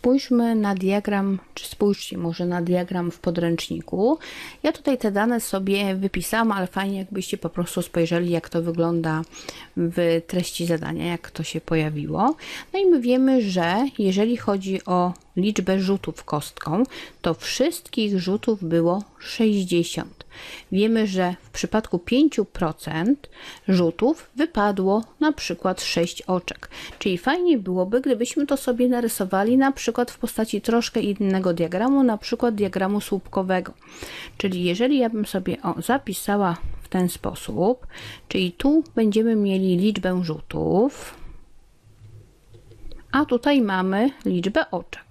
spójrzmy na diagram, czy spójrzcie może na diagram w podręczniku. Ja tutaj te dane sobie wypisałam, ale fajnie jakbyście po prostu spojrzeli, jak to wygląda w treści zadania, jak to się pojawiło. No i my wiemy, że jeżeli chodzi o liczbę rzutów kostką, to wszystkich rzutów było 60. Wiemy, że w przypadku 5% rzutów wypadło na przykład 6 oczek. Czyli fajnie byłoby, gdybyśmy to sobie narysowali na przykład w postaci troszkę innego diagramu, na przykład diagramu słupkowego. Czyli jeżeli ja bym sobie o, zapisała w ten sposób, czyli tu będziemy mieli liczbę rzutów, a tutaj mamy liczbę oczek.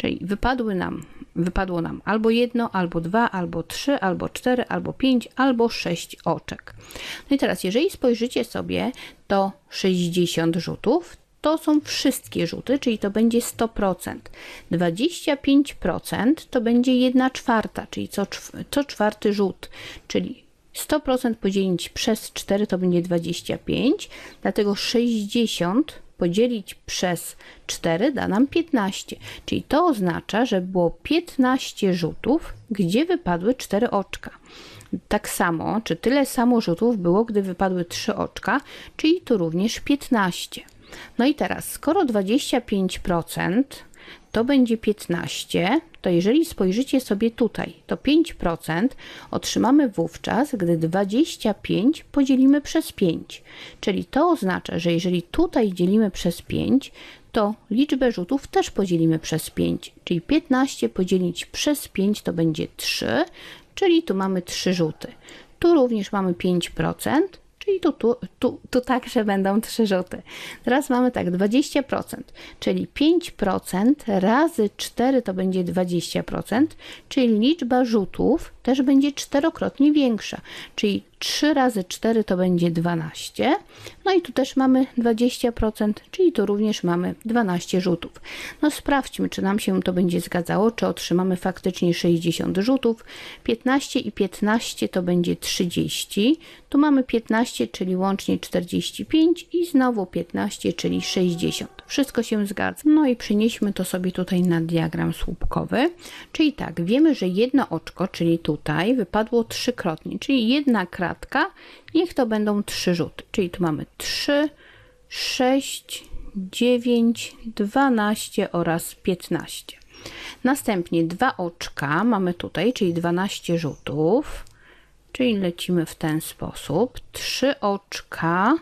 Czyli wypadły nam, wypadło nam albo jedno, albo dwa, albo trzy, albo cztery, albo pięć, albo sześć oczek. No i teraz, jeżeli spojrzycie sobie, to 60 rzutów to są wszystkie rzuty, czyli to będzie 100%. 25% to będzie 1 czwarta, czyli co, co czwarty rzut, czyli 100% podzielić przez 4 to będzie 25, dlatego 60 podzielić przez 4 da nam 15. Czyli to oznacza, że było 15 rzutów, gdzie wypadły 4 oczka. Tak samo, czy tyle samo rzutów było, gdy wypadły 3 oczka, czyli tu również 15. No i teraz, skoro 25% to będzie 15, to jeżeli spojrzycie sobie tutaj, to 5% otrzymamy wówczas, gdy 25 podzielimy przez 5. Czyli to oznacza, że jeżeli tutaj dzielimy przez 5, to liczbę rzutów też podzielimy przez 5. Czyli 15 podzielić przez 5 to będzie 3, czyli tu mamy 3 rzuty. Tu również mamy 5%, czyli tu, tu, tu, tu także będą trzy rzuty. Teraz mamy tak 20%, czyli 5% razy 4 to będzie 20%, czyli liczba rzutów też będzie czterokrotnie większa, czyli 3 razy 4 to będzie 12. No i tu też mamy 20%, czyli tu również mamy 12 rzutów. No sprawdźmy, czy nam się to będzie zgadzało, czy otrzymamy faktycznie 60 rzutów. 15 i 15 to będzie 30. Tu mamy 15, czyli łącznie 45 i znowu 15, czyli 60. Wszystko się zgadza. No i przenieśmy to sobie tutaj na diagram słupkowy. Czyli tak, wiemy, że jedno oczko, czyli tutaj, wypadło trzykrotnie, czyli jedna kratka, niech to będą trzy rzuty. Czyli tu mamy 3, 6, 9, 12 oraz 15. Następnie dwa oczka mamy tutaj, czyli 12 rzutów. Czyli lecimy w ten sposób. Trzy oczka,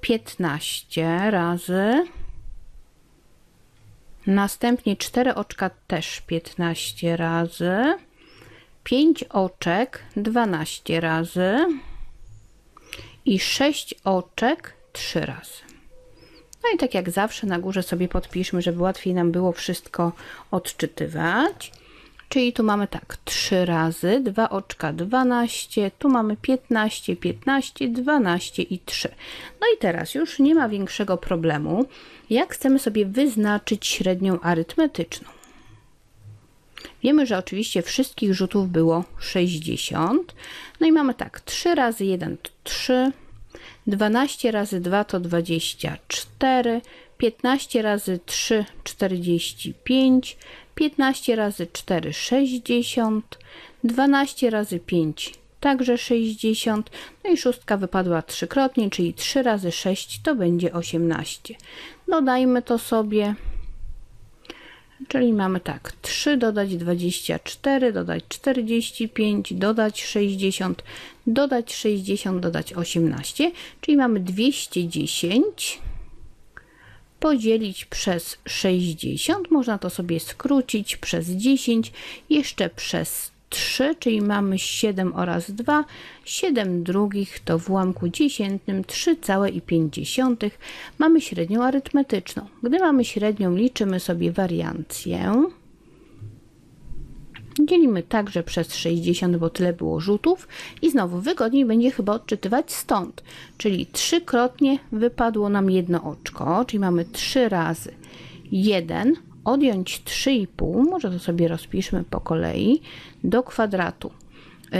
15 razy. Następnie 4 oczka też 15 razy. 5 oczek 12 razy. I 6 oczek 3 razy. No i tak jak zawsze na górze sobie podpiszmy, żeby łatwiej nam było wszystko odczytywać. Czyli tu mamy tak 3 razy, 2 oczka 12, tu mamy 15, 15, 12 i 3. No i teraz już nie ma większego problemu, jak chcemy sobie wyznaczyć średnią arytmetyczną. Wiemy, że oczywiście wszystkich rzutów było 60. No i mamy tak, 3 razy 1 to 3, 12 razy 2 to 24, 15 razy 3 45, 15 razy 4 60, 12 razy 5 także 60, no i szóstka wypadła trzykrotnie, czyli 3 razy 6 to będzie 18. Dodajmy to sobie, czyli mamy tak, 3 dodać 24, dodać 45, dodać 60, dodać 60, dodać 18, czyli mamy 210 podzielić przez 60, można to sobie skrócić przez 10, jeszcze przez 3, czyli mamy 7 oraz 2, 7 drugich to w ułamku dziesiętnym 3,5. Mamy średnią arytmetyczną. Gdy mamy średnią, liczymy sobie wariancję. Dzielimy także przez 60, bo tyle było rzutów i znowu wygodniej będzie chyba odczytywać stąd, czyli trzykrotnie wypadło nam jedno oczko, czyli mamy 3 razy 1, odjąć 3,5, może to sobie rozpiszmy po kolei, do kwadratu.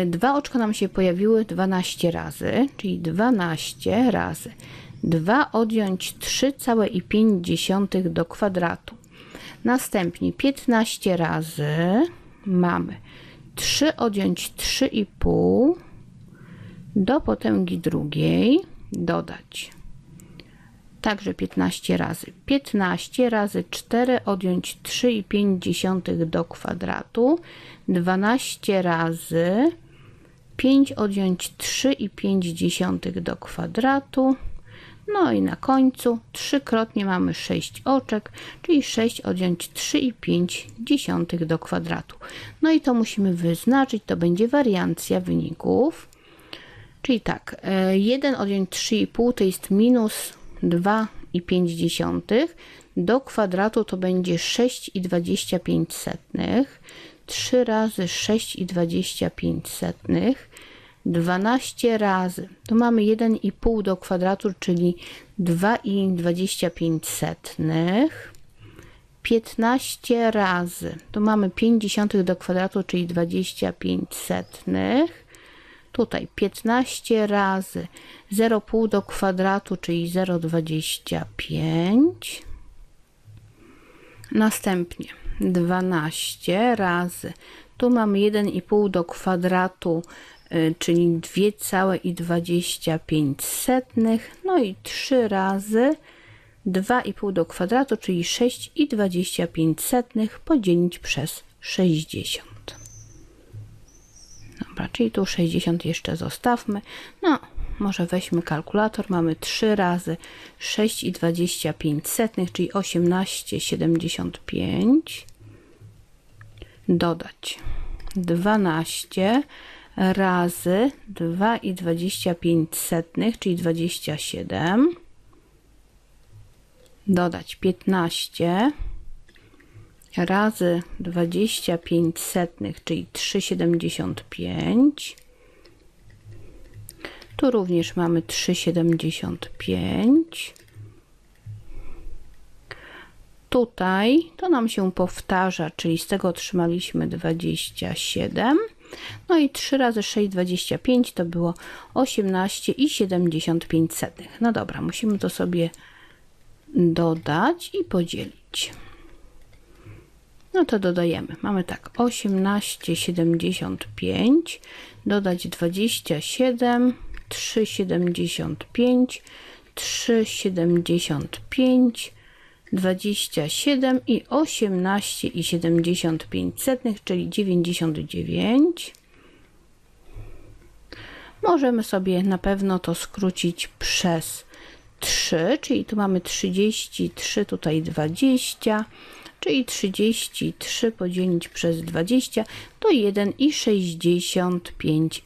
Dwa oczka nam się pojawiły 12 razy, czyli 12 razy 2 odjąć 3,5 do kwadratu. Następnie 15 razy mamy 3 odjąć 3,5 do potęgi drugiej dodać także 15 razy. 15 razy 4 odjąć 3,5 do kwadratu, 12 razy 5 odjąć 3,5 do kwadratu, no i na końcu trzykrotnie mamy 6 oczek, czyli 6 odjąć 3,5 do kwadratu. No i to musimy wyznaczyć, to będzie wariancja wyników. Czyli tak, 1 e, odjąć 3,5 to jest minus 2,5 do kwadratu to będzie 6,25 3 razy 6,25 12 razy. Tu mamy 1,5 do kwadratu czyli 2,25 15 razy. Tu mamy 50 do kwadratu czyli 25 setnych Tutaj 15 razy 0,5 do kwadratu, czyli 0,25. Następnie 12 razy, tu mamy 1,5 do kwadratu, y, czyli 2,25. No i 3 razy 2,5 do kwadratu, czyli 6,25 podzielić przez 60. Dobra, czyli tu 60 jeszcze zostawmy. No, może weźmy kalkulator. Mamy 3 razy 6,25, czyli 18,75. Dodać 12 razy 2,25, czyli 27. Dodać 15 razy 25 setnych, czyli 3,75. Tu również mamy 3,75. Tutaj to nam się powtarza, czyli z tego otrzymaliśmy 27. No i 3 razy 6, 25 to było 18,75. No dobra, musimy to sobie dodać i podzielić. No to dodajemy. Mamy tak 18,75 dodać 27, 3,75, 3,75, 27 i 18,75, czyli 99. Możemy sobie na pewno to skrócić przez 3, czyli tu mamy 33, tutaj 20 czyli 33 podzielić przez 20 to 1,65.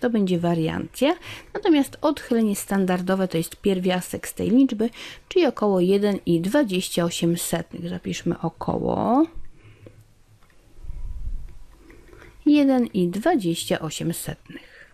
To będzie wariancja. Natomiast odchylenie standardowe to jest pierwiastek z tej liczby, czyli około 1,28. Zapiszmy około 1,28.